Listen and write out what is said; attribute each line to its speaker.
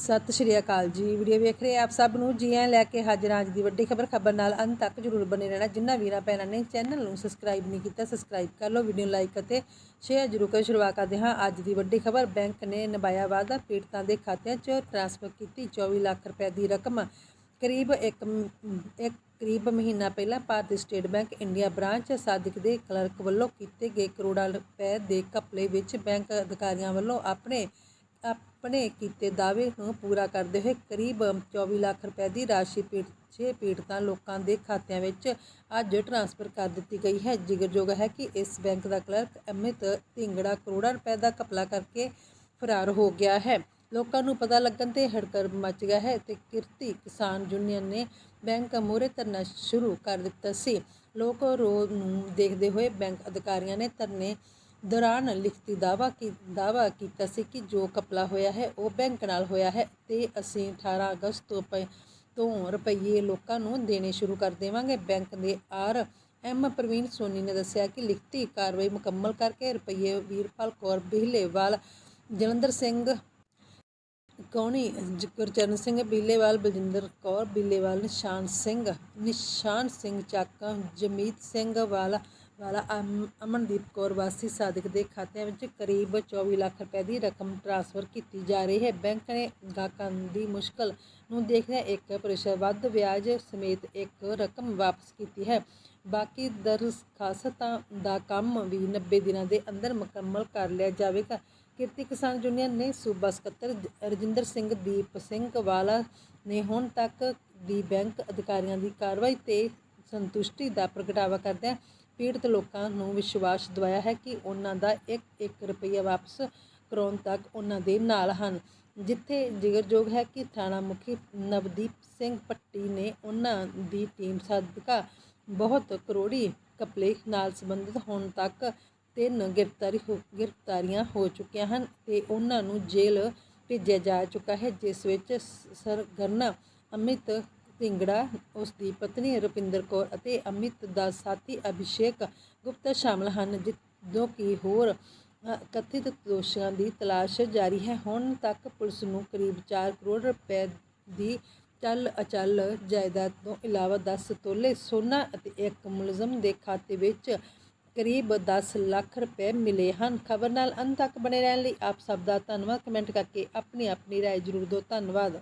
Speaker 1: ਸਤਿ ਸ਼੍ਰੀ ਅਕਾਲ ਜੀ। ਵੀਡੀਓ ਵੇਖ ਰਹੇ ਆਪ ਸਭ ਨੂੰ, ਜੀ ਆਇਆਂ ਲੈ ਕੇ ਹਾਜ਼ਰ ਹਾਂ ਅੱਜ ਦੀ ਵੱਡੀ ਖਬਰ। ਖਬਰ ਨਾਲ ਅੰਤ ਤੱਕ ਜਰੂਰ ਬਣੇ ਰਹਿਣਾ। ਜਿੰਨਾ ਵੀਰਾਂ ਭੈਣਾਂ ਨੇ ਚੈਨਲ ਨੂੰ ਸਬਸਕ੍ਰਾਈਬ ਨਹੀਂ ਕੀਤਾ, ਸਬਸਕ੍ਰਾਈਬ ਕਰ ਲਓ, ਵੀਡੀਓ ਲਾਈਕ ਅਤੇ ਸ਼ੇਅਰ ਜਰੂਰ ਕਰ। ਸ਼ੁਰੂਆਤ ਕਰਦੇ ਹਾਂ ਅੱਜ ਦੀ ਵੱਡੀ ਖਬਰ। ਬੈਂਕ ਨੇ ਨਿਭਾਇਆ ਵਾਅਦਾ ਪੀੜਤਾਂ ਦੇ ਖਾਤਿਆਂ 'ਚ ਟ੍ਰਾਂਸਫਰ ਕੀਤੀ 24 ਲੱਖ ਰੁਪਏ ਦੀ ਰਕਮ। ਕਰੀਬ ਇੱਕ ਇੱਕ ਕਰੀਬ ਮਹੀਨਾ ਪਹਿਲਾਂ Bharti state bank India branch Sadiq ਦੇ ਕਲਰਕ ਵੱਲੋਂ ਕੀਤੇ ਗਏ ਕਰੋੜਾਂ ਰੁਪਏ ਦੇ ਘਪਲੇ ਵਿੱਚ ਬੈਂਕ ਅਧਿਕਾਰੀਆਂ ਵੱਲੋਂ ਆਪਣੇ ਆਪਣੇ ਕੀਤੇ ਦਾਅਵੇ ਨੂੰ ਪੂਰਾ ਕਰਦੇ ਹੋਏ ਕਰੀਬ 24 ਲੱਖ ਰੁਪਏ ਦੀ ਰਾਸ਼ੀ ਪਿੱਛੇ ਪੀੜਤਾਂ ਲੋਕਾਂ ਦੇ ਖਾਤਿਆਂ ਵਿੱਚ ਅੱਜ ਟ੍ਰਾਂਸਫਰ ਕਰ ਦਿੱਤੀ ਗਈ ਹੈ। ਜ਼ਿਕਰਯੋਗ ਹੈ ਕਿ ਇਸ ਬੈਂਕ ਦਾ ਕਲਰਕ ਅਮਿਤ ਢਿੰਗੜਾ ਕਰੋੜਾਂ ਰੁਪਏ ਦਾ ਘਪਲਾ ਕਰਕੇ ਫਰਾਰ ਹੋ ਗਿਆ ਹੈ। ਲੋਕਾਂ ਨੂੰ ਪਤਾ ਲੱਗਣ ਤੇ ਹੜਕਰ ਮਚ ਗਿਆ ਹੈ ਤੇ ਕਿਰਤੀ ਕਿਸਾਨ ਯੂਨੀਅਨ ਨੇ ਬੈਂਕ ਮੂਹਰੇ ਧਰਨਾ ਸ਼ੁਰੂ ਕਰ ਦਿੱਤਾ ਸੀ। ਲੋਕ ਰੋਜ਼ ਨੂੰ ਦੇਖਦੇ ਹੋਏ ਬੈਂਕ ਅਧਿਕਾਰੀਆਂ ਨੇ ਧਰਨੇ ਦੌਰਾਨ ਲਿਖਤੀ ਦਾਵਾ ਕੀ ਦਾਵਾ ਕੀਤਾ ਸੀ ਕਿ ਜੋ ਕਪਲਾ ਹੋਇਆ ਹੈ, ਉਹ ਬੈਂਕ ਨਾਲ ਹੋਇਆ ਹੈ ਤੇ ਅਸੀਂ 18 ਅਗਸਤ ਤੋਂ ਪ- ਤੋਂ ਰੁਪਈਏ ਲੋਕਾਂ ਨੂੰ ਦੇਣੇ ਸ਼ੁਰੂ ਕਰ ਦੇਵਾਂਗੇ। Bank they are M Praveen Soni ਨੇ ਦੱਸਿਆ ਕਿ ਲਿਖਤੀ ਕਾਰਵਾਈ ਮੁਕੰਮਲ ਕਰਕੇ ਰੁਪਈਏ ਵੀਰਪਾਲ ਕੌਰ ਬਿਹਲੇਵਾਲ, ਜਲੰਧਰ ਸਿੰਘ ਕੌਣੀ ਗੁਰਚਰਨ ਸਿੰਘ ਬੀਲੇਵਾਲ ਬਲਜਿੰਦਰ ਕੌਰ ਬੀਲੇਵਾਲ ਨਿਸ਼ਾਨ ਸਿੰਘ ਨਿਸ਼ਾਨ ਸਿੰਘ ਚੱਕ, ਜਮੀਤ ਸਿੰਘ ਵਾਲਾ ਵਾਲਾ ਅਮ- ਅਮਨਦੀਪ ਕੌਰ ਵਾਸੀ ਸਾਦਿਕ ਦੇ ਖਾਤਿਆਂ ਵਿੱਚ ਕਰੀਬ 24 ਲੱਖ ਰੁਪਏ ਦੀ ਰਕਮ ਟ੍ਰਾਂਸਫਰ ਕੀਤੀ ਜਾ ਰਹੀ ਹੈ। ਬੈਂਕ ਨੇ ਗਾਹਕਾਂ ਦੀ ਮੁਸ਼ਕਲ ਨੂੰ ਦੇਖਦਿਆਂ ਇੱਕ ਪ੍ਰਤੀਸ਼ਤ ਵੱਧ ਵਿਆਜ ਸਮੇਤ ਇੱਕ ਰਕਮ ਵਾਪਸ ਕੀਤੀ ਹੈ। ਬਾਕੀ ਦਰਖਾਸਤਾਂ ਦਾ ਕੰਮ ਵੀ 90 ਦਿਨਾਂ ਦੇ ਅੰਦਰ ਮੁਕੰਮਲ ਕਰ ਲਿਆ ਜਾਵੇਗਾ। ਕਿਰਤੀ ਕਿਸਾਨ ਯੂਨੀਅਨ ਨੇ ਸੂਬਾ ਸਕੱਤਰ ਰਜਿੰਦਰ ਸਿੰਘ, ਦੀਪ ਸਿੰਘ ਵਾਲਾ ਨੇ ਹੁਣ ਤੱਕ ਦੀ ਬੈਂਕ ਅਧਿਕਾਰੀਆਂ ਦੀ ਕਾਰਵਾਈ ਤੇ ਸੰਤੁਸ਼ਟੀ ਦਾ ਪ੍ਰਗਟਾਵਾ ਕਰਦਿਆਂ ਪੀੜਤ ਲੋਕਾਂ ਨੂੰ ਵਿਸ਼ਵਾਸ ਦਿਵਾਇਆ ਹੈ ਕਿ ਉਹਨਾਂ ਦਾ 1-1 ਰੁਪਈਆ ਵਾਪਸ ਕਰਾਉਣ ਤੱਕ ਉਹਨਾਂ ਦੇ ਨਾਲ ਹਨ। ਜਿੱਥੇ ਜ਼ਿਕਰਯੋਗ ਹੈ ਕਿ ਥਾਣਾ ਮੁਖੀ ਨਵਦੀਪ ਸਿੰਘ ਪੱਟੀ ਨੇ ਉਹਨਾਂ ਦੀ ਟੀਮ ਸਦਕਾ ਬਹੁਤ ਕਰੋੜੀ ਕਪਲੇ ਨਾਲ ਸੰਬੰਧਿਤ ਹੋਣ ਤੱਕ ਤਿੰਨ ਗ੍ਰਿਫਤਾਰੀ ਹੋ, ਗ੍ਰਿਫਤਾਰੀਆਂ ਹੋ ਚੁੱਕੀਆਂ ਹਨ ਤੇ ਉਹਨਾਂ ਨੂੰ ਜੇਲ੍ਹ ਭੇਜਿਆ ਜਾ ਚੁੱਕਾ ਹੈ, ਜਿਸ ਵਿੱਚ ਸਰਗਰਨਾ, ਅਮਿਤ ਢਿੰਗੜਾ ਉਸ ਦੀ ਪਤਨੀ ਰੁਪਿੰਦਰ ਕੌਰ ਅਤੇ ਅਮਿਤ ਦਾ ਸਾਥੀ ਅਭਿਸ਼ੇਕ ਗੁਪਤਾ ਸ਼ਾਮਲ ਹਨ ਜਿ- ਜੋ ਕਿ ਹੋਰ ਅ, ਕਥਿਤ ਦੋਸ਼ੀਆਂ ਦੀ ਤਲਾਸ਼ ਜਾਰੀ ਹੈ ਹੁਣ ਤੱਕ ਪੁਲਿਸ ਨੂੰ ਕਰੀਬ 4 ਕਰੋੜ ਰੁਪਏ ਦੀ ਚੱਲ ਅਚਲ ਜਾਇਦਾਦ ਤੋਂ ਇਲਾਵਾ 10 ਤੋਲੇ ਸੋਨਾ ਅਤੇ ਇੱਕ ਮੁਲਜ਼ਮ ਦੇ ਖਾਤੇ ਵਿੱਚ ਕਰੀਬ 10 ਲੱਖ ਰੁਪਏ ਮਿਲੇ ਹਨ ਖਬਰ ਨਾਲ ਅੰਤ ਤੱਕ ਬਣੇ ਰਹਿਣ ਲਈ ਆਪ ਸਭ ਦਾ ਧੰਨਵਾਦ ਕਮੈਂਟ ਕਰਕੇ ਆਪਣੀ ਆਪਣੀ رائے ਜ਼ਰੂਰ ਦਿਓ ਧੰਨਵਾਦ